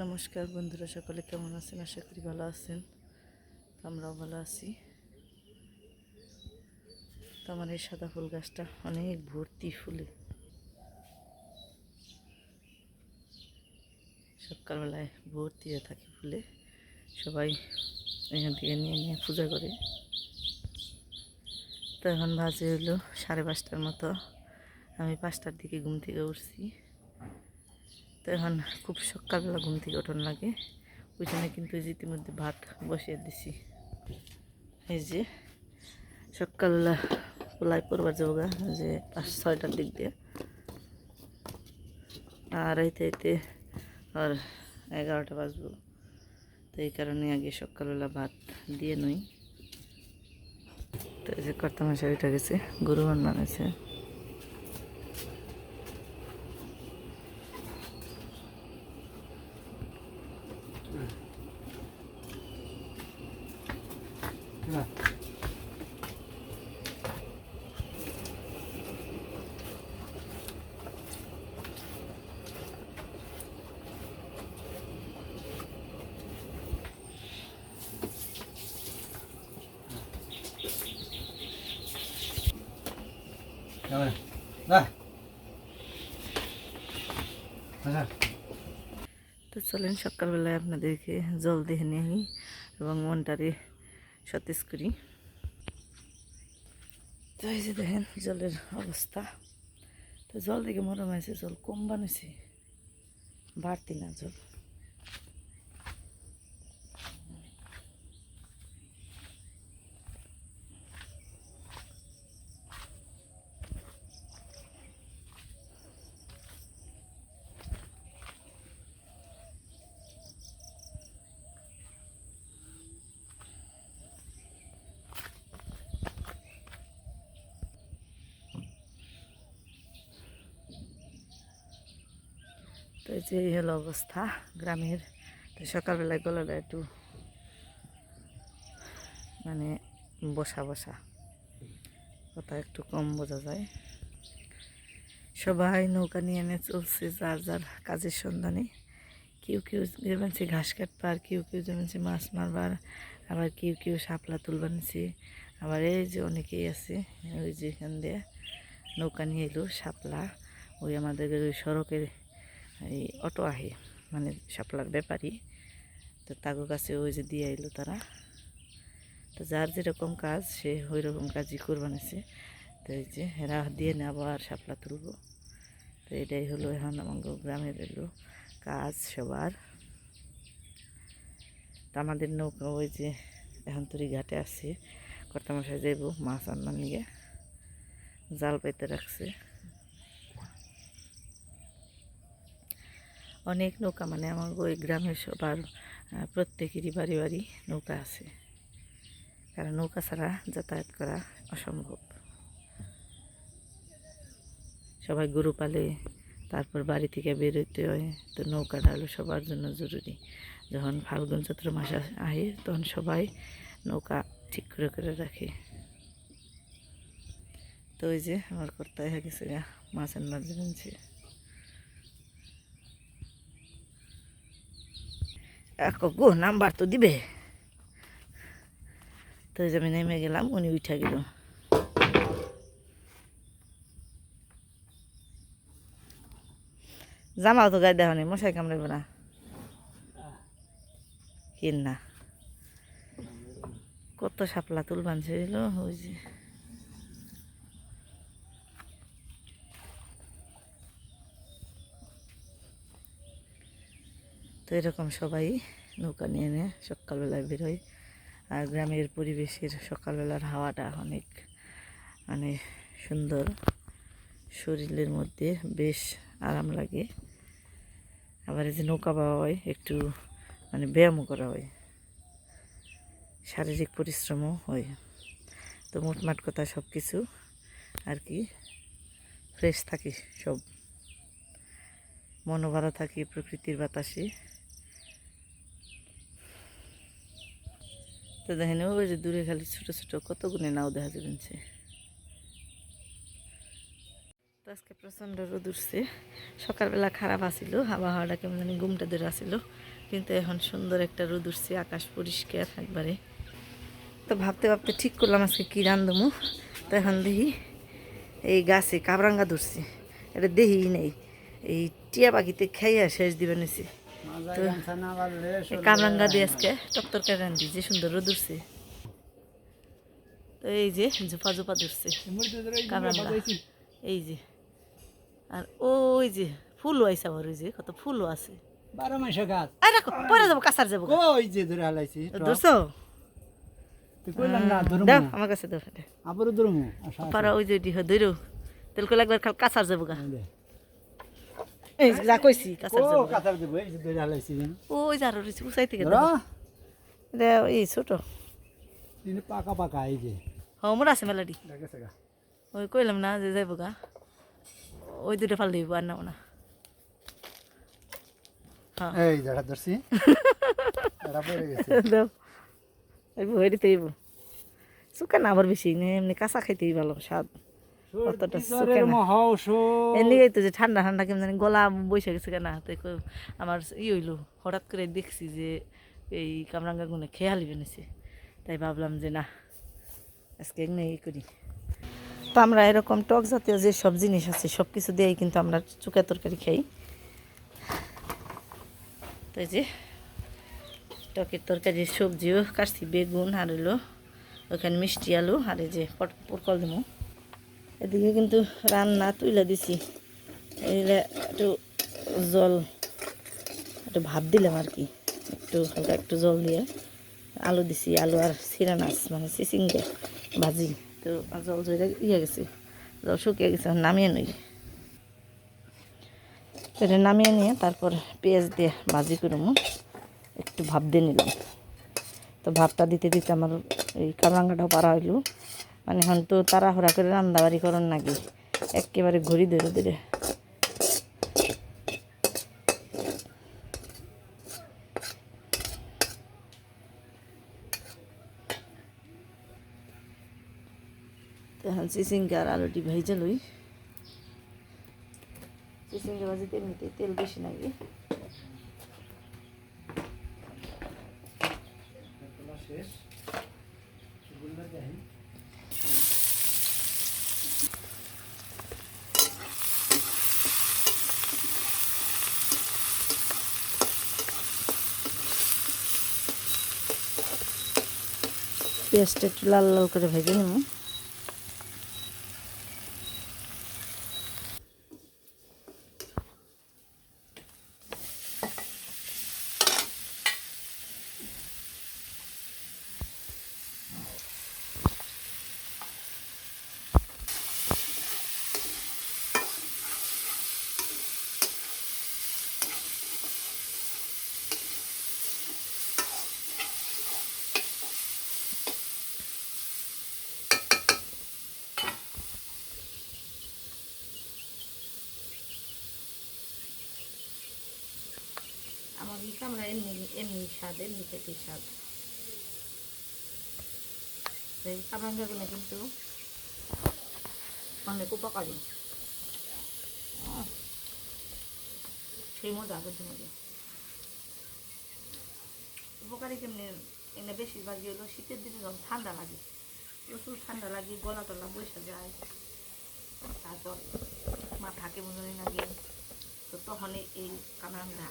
নমস্কার বন্ধুরা, সকলে কেমন আছেন? আশা করি ভালো আছেন। আমরাও ভালো আছি। তো আমার এই সাদা ফুল গাছটা অনেক ভর্তি ফুলে। সকালবেলায় ভর্তি হয়ে থাকে ফুলে। সবাই এখান থেকে নিয়ে নিয়ে পূজা করে। তো এখন বাজে হলো সাড়ে পাঁচটার মতো। আমি পাঁচটার দিকে ঘুম থেকে উঠছি। তো এখন খুব সকালবেলা ঘুম থেকে ওঠান লাগে। ওই জন্য কিন্তু ইতিমধ্যে ভাত বসিয়ে দিছি। এই যে সকালবেলা পোলাই পড়বার যাব যে পাঁচ ছয়টার দিক দিয়ে। আর আইতে আইতে আর এগারোটা বাজবো। তো এই কারণে আগে সকালবেলা ভাত দিয়ে নই। তো এই যে কর্তা উঠে গেছে, গরু মান বানাইছে তো চলেন, সকালবেলায় আপনাদেরকে জল দিয়ে নিয়ে আমি এবং মনটারে সতেজ করি। তো এই যে দেখেন, জলের অবস্থা। তো জল দেখে মরম আছে জল কম বানিয়েছে বাড়তি না জল। যে এই হলো অবস্থা গ্রামের। তো সকালবেলায় গলাটা একটু মানে বসা বসা। কথা একটু কম বোঝা যায়। সবাই নৌকা নিয়ে এনে চলছে যার যার কাজের সন্ধানে। কেউ কেউ যেমনছে ঘাস কাটবার, কেউ কেউ যেমনছে মাছ মারবার, আবার কেউ কেউ শাপলা তুলবার নিছে আবার এই যে অনেকেই আছে, ওই যে এখান দিয়ে নৌকা নিয়ে এলো শাপলা। ওই আমাদের ওই সড়কের এই অটো আহে মানে শাপলার ব্যাপারী তো তাগো কাছে ওই যে দিয়ে এলো তারা। তো যার যেরকম কাজ, সে ওই রকম কাজই করবানিছে। তো এই যে এরা দিয়ে না আবার শাপলা তুলব। তো এটাই হলো এখন আমার গ্রামের এলো কাজ সবার। তো আমাদের নৌকা ওই যে এখন তরি ঘাটে আছে। কর্তামশাই যাইব মাছ আনবার নিয়ে জাল পাইতে রাখছে। অনেক নৌকা মানে আমার ওই গ্রামের সবার প্রত্যেকেরই বাড়ি বাড়ি নৌকা আছে। কারণ নৌকা ছাড়া যাতায়াত করা অসম্ভব। সবাই গরু পালে, তারপর বাড়ি থেকে বেরোতে হয়, তো নৌকাটা হলো সবার জন্য জরুরি। যখন ফাল্গুন চৈত্র মাস আহে তখন সবাই নৌকা ঠিক করে করে রাখে। তো ওই যে আমার কর্তায় হয়ে গেছে গা, মাছ আনবার জন্য গো, নাম্বার তো দিবে। তো আমি নেমে গেলাম, উনি উঠে গেল। জামাও তো গায়ে দেওয়া নেই, মশাই কামড়াইব না। কিন কত শাপলা তুল বানছিল ওই যে। তো এরকম সবাই নৌকা নিয়ে নিয়ে সকালবেলায় বেরোয় আর গ্রামের পরিবেশের সকালবেলার হাওয়াটা অনেক মানে সুন্দর। শরীরের মধ্যে বেশ আরাম লাগে। আবার এই যে নৌকা পাওয়া হয়, একটু মানে ব্যায়ামও করা হয়। শারীরিক পরিশ্রমও হয়। তো মোটমাট কথা সব কিছু আর কি, ফ্রেশ থাকি সব। মনও ভালো থাকি প্রকৃতির বাতাসে। তো দেখেন, ওই যে দূরে খালি ছোট ছোট কত গুণে নাও দেখা যাবেছে তো আজকে প্রচণ্ড রোদ উঠছে। সকালবেলা খারাপ আসিল হাওয়া আবহাওয়াটা কেমন জানি ঘুমটা ধরে আসিল কিন্তু এখন সুন্দর একটা রোদ উঠছে, আকাশ পরিষ্কার একবারে। তো ভাবতে ভাবতে ঠিক করলাম আজকে কী রান্ধমু তো এখন দেখি, এই গাছে কাবরাঙ্গা ধরছি, এটা দেহি নেই, এই টিয়া পাখিতে খাইয়া শেষ দিবে নিছি। মাজা তো এই দিয়ে আজকে টক্তর যে সুন্দর রোদ উঠছে। তো এই যে জোপা জোপা ধরছে ধরে এই যে আর ওই যে ফুলও আইসা আবার ওই যে কত ফুলও আছে। বারো মাসে গাছ। আর রাখো পরে যাব কাছার যাব। ওই যে ধরে হালাইছি ধরছো? আমার কাছে আবারও ধরমু পারা ওই যে একবার কাছার যাব গা। এই যে কইছি কাছার ও যাব গা। এই যে ধরে হালাইছি ওই যে আরও রয়েছে থেকে ধরো। দাও এই ছোট। তিনি পাকা পাকা এই যে। হ্যাঁ আছে মেলাডি। ওই কইলাম না যে যাইব গা। ওই দুটো ফাল দিব আর নাও না। হ্যাঁ। এই যেটা ধরছি। এটা পড়ে গেছে। দাও। এই দিতেই আবার বেশি এমনি কাঁচা খাইতেই ভালো স্বাদ। মহাঔষধ। এমনি তো যে ঠান্ডা ঠান্ডা কেমন জানি গলা বসে গেছে কেন। কই- আমার ই হইল হঠাৎ করে দেখছি যে এই কামরাঙ্গা গুনে খেয়ালি বেনেছে তাই ভাবলাম যে না আজকে এমনি ই করি। তো আমরা এরকম টক জাতীয় যে সব জিনিস আছে সব কিছু দিয়েই কিন্তু আমরা চুকা তরকারি খাই। তাই যে টকের তরকারি সবজিও কাটছি বেগুন আর হলো ওখানে মিষ্টি আলু আর এই যে পট পটকল দেবো এদিকে কিন্তু রান্না তুলে দিছি। এগুলা একটু জল, একটু ভাত দিলাম আর কি। একটু হালকা একটু জল দিয়ে আলু দিছি, আলু আর সিরা মাছ মানে চিচিঙ্গে ভাজি। তো জল জলে ইয়ে গেছে, জল শুকিয়ে গেছে নামিয়ে নই এটা নামিয়ে নিয়ে তারপর পেঁয়াজ দিয়ে ভাজি করব একটু ভাপ দিয়ে নিলাম। তো ভাতটা দিতে দিতে আমার এই কামরাঙ্গাটাও পারা হইল। মানে এখন তো তাড়াহুড়া করে রান্দাবাড়ি করার নাকি একেবারে ঘড়ি ধরে ধরে। এখন চিচিঙ্গা আর আলুটি ভেজে লই। চিচিঙ্গা ভাজিতে এমনিতে তেল বেশি লাগে শেষ এগুলো দেন পেঁয়াজটা একটু লাল লাল করে ভেজে নেব আমার আমরা এমনি এমনি স্বাদ এমনি খেতে স্বাদ কিন্তু? অনেক উপকারী। সেই মজা উপকারী কেমনি? এনে বেশিরভাগই হলো শীতের দিনে যখন ঠান্ডা লাগে, প্রচুর ঠান্ডা লাগে, গলা টলা বসে যায়। তারপর মাথা কেমন লাগে। তো তখন এই- কামরাঙ্গা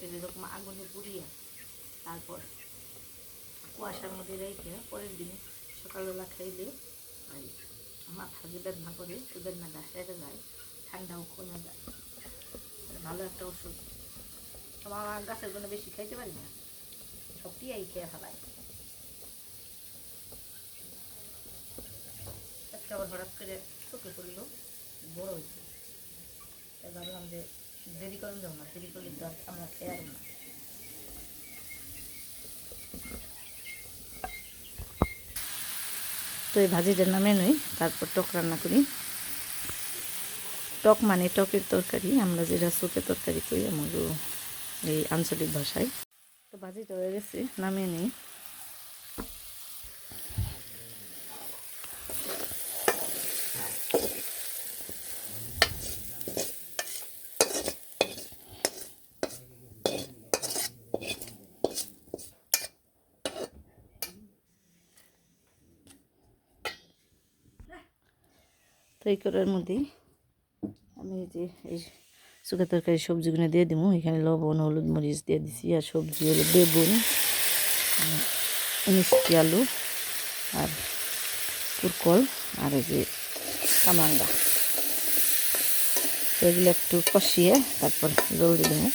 এরকম আগুনে পুড়িয়ে তারপর কুয়াশার মধ্যে রেখে পরের দিনে সকালবেলা খাইলে ওই মাথা যে বেদনা করে ওই বেদনাটা সেরে যায়, ঠান্ডাও কমে যায়। ভালো একটা ওষুধ। তোমার গাছের জন্য বেশি খাইতে পারি না? সব টিয়াই খেয়ে ফেলায় একটা আবার হঠাৎ করে চোখে পড়ল বড় হয়েছে। তাই ভাবলাম যে দেরি করেন যাব না দেরি করলে আমরা খেয়ে না। তো এই ভাজিটা নামে নই, তারপর টক রান্না করি। টক মানে টকের তরকারি, আমরা যেটা চোখের তরকারি করি আমাদের এই আঞ্চলিক ভাষায়। তো ভাজিটা হয়ে গেছে, নামিয়ে নিই। এই করার মধ্যেই আমি যে এই শুকা তরকারি সবজিগুলো দিয়ে দিব এখানে লবণ, হলুদ মরিচ দিয়ে দিছি আর সবজি হলো বেগুন, মিষ্টি আলু আর পুরকল আর এই যে কামরাঙ্গা তো এগুলো একটু কষিয়ে তারপর জল দিয়ে দেবো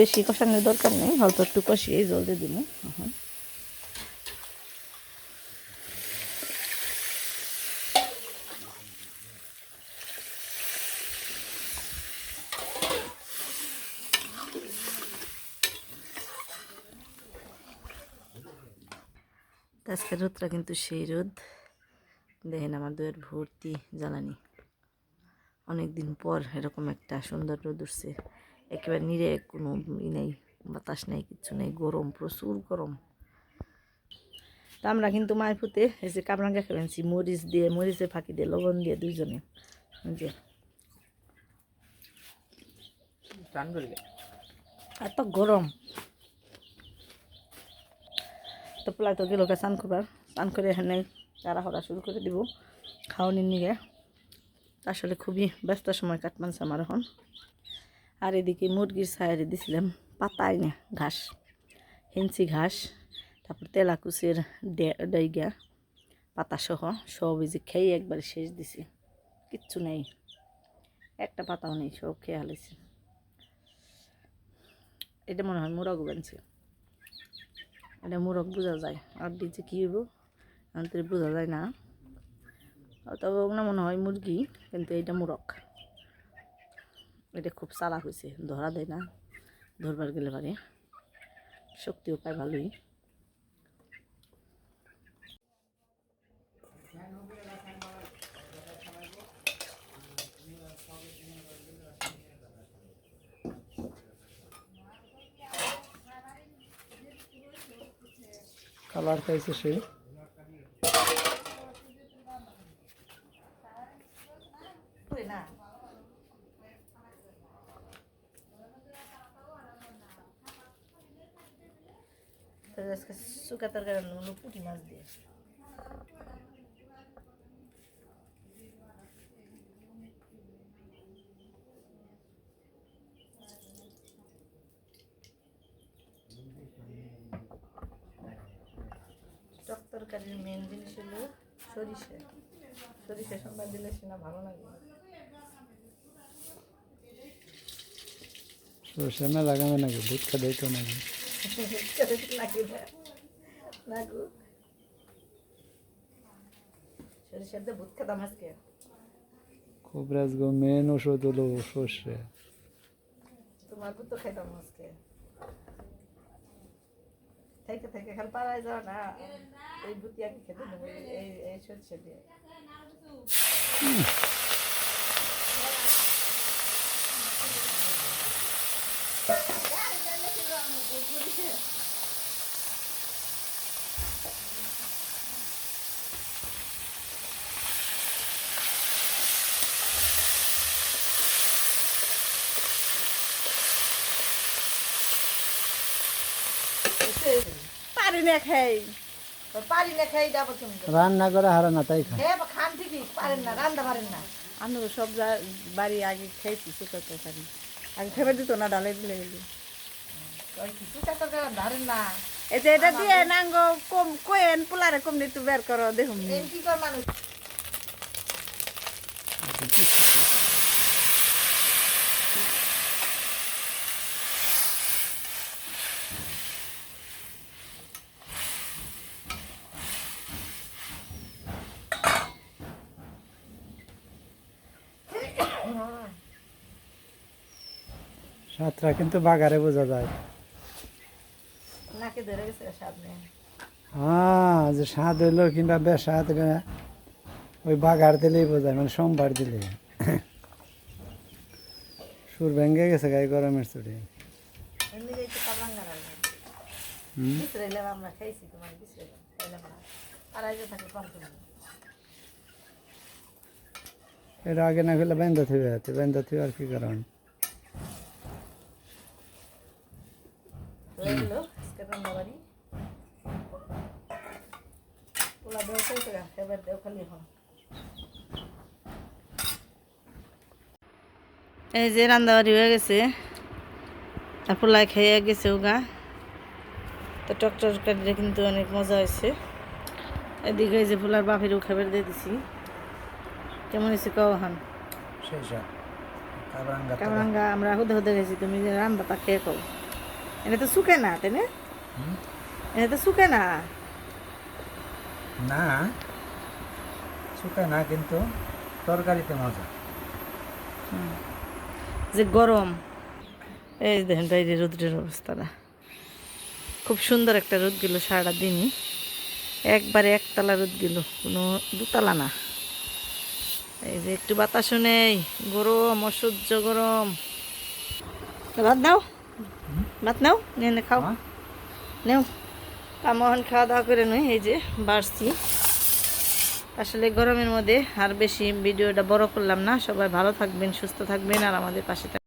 বেশি কষানোর দরকার নেই, অল্প একটু কষিয়ে জল দিয়ে দিব। এখন। আজকের রোদটা কিন্তু সেই রোদ। দেখেন আমার দুয়ের ভর্তি জ্বালানি। অনেক দিন পর এরকম একটা সুন্দর রোদ উঠছে। একেবারে নিরে কোনো ই নেই বাতাস নেই কিচ্ছু নেই গরম প্রচুর গরম। তো আমরা কিন্তু মায়ের ফুতে এই যে কামরাঙ্গা খেলেছি মরিচ দিয়ে মরিচে ফাঁকি দিয়ে লবণ দিয়ে দুইজনে। যে। এত গরম। তো পোলাই তো গেল স্নান করবার স্নান করে এখানে চারা হরা শুরু করে দিব খাওয়ানির নিগে আসলে খুবই ব্যস্ত সময় কাটমানছে আমার এখন। আর এদিকে মুরগির সায়ারে দিছিলাম পাতাই না ঘাস হেঞ্চি ঘাস, তারপর তেলাকুচের ডাইগা পাতা সহ সব এই যে খেয়ে একবার শেষ দিছি, কিচ্ছু নেই, একটা পাতাও নেই, সব খেয়ে হালাইছি। এটা মনে হয় মোরগ বানছে। এটা মোরগ বোঝা যায়, আর দিচ্ছে কী হইব আমাদের বোঝা যায় না। তবে ওগুলো মনে হয় মুরগি, কিন্তু এটা মোরগ। এটা খুব চালা হয়েছে ধরা দেয় না, ধরবার গেলে পারে। শক্তিও পায় ভালোই। কালার খাইছে সেই না আজকে শুকা তরকারি রান্না হলো পুঁটি মাছ দিয়ে। টক তরকারির মেন জিনিস হলো সরিষা। সরিষা সম্বাদ দিলে সেনা ভালো লাগে। সরষে না লাগাবে নাকি? দুধ খাদেই তো নাকি লাগে না লাগু সরিষার দিয়ে ভূত খেতাম আজকে খুব রাজগো মেন ওষুধ হলো সর্ষে তোমার ভূত তো খাইতাম আজকে থেকে থেকে খাল পাড়ায় যাও না এই ভূতি আগে খেতে দেবো এই এই সরিষা দিয়ে পারি না খাই। পারি না খাই যাব তুমি। রান্না করে হারা না তাই খা হ্যাঁ খান ঠিকই পারেন না রান্না পারেন না। আমি সব যা- বাড়ি আগে খেয়েছি শুকা তরকারি। আগে খেবে দিত না ডালে দিলে ধরেন না। যে এটা দিয়ে নাঙ্গ কম কোয়েন পোলারে কম একটু বের করো দেখুন। কি কর মানুষ সাতটা কিন্তু বাগারে বোঝা যায়। হ্যাঁ যে স্বাদ হইল কিংবা এটা ওই বাগার দিলেই বোঝায় মানে সোমবার দিলে। সুর ভেঙে গেছে গায়ে গরমের করে এর আগে না গেলে বেন্দা থিবে বেন্দা থিবে আর কি কারণ? রইল আজকে রান্নাবাড়ি পোলা দেও খাইতে এবার দেও খালি এই যে রান্নাবাড়ি হয়ে গেছে। আর পোলা খেয়ে গেছে ওগা। তো টকটর কাটলে কিন্তু অনেক মজা হয়েছে। এদিকে এই যে পোলার বাপেরও খাবার দিয়ে দিছি। কেমন হয়েছে কও হান শেষ কাবরাঙ্গা আমরা হুদে হুদে গেছি তুমি যে রান্না তা খেয়ে কও। এটা তো শুকে না তাই না? এটা তো শুকে না। না শুকায় না কিন্তু তরকারিতে মজা। যে গরম এই দেখেন বাইরে রোদ্রের অবস্থাটা। খুব সুন্দর একটা রোদ গেল সারাটা দিনই। একবারে একতলা রোদ গেল কোনো দুতলা না। এই যে একটু বাতাসও নেই গরম অসহ্য গরম। রাত দাও। ভাত নাও নিয়ে নে খাও। নেও। আমন খাওয়া দাওয়া করে নয় এই যে বাড়ছি। আসলে গরমের মধ্যে আর বেশি ভিডিওটা বড় করলাম না। সবাই ভালো থাকবেন সুস্থ থাকবেন আর আমাদের পাশে থাকবেন।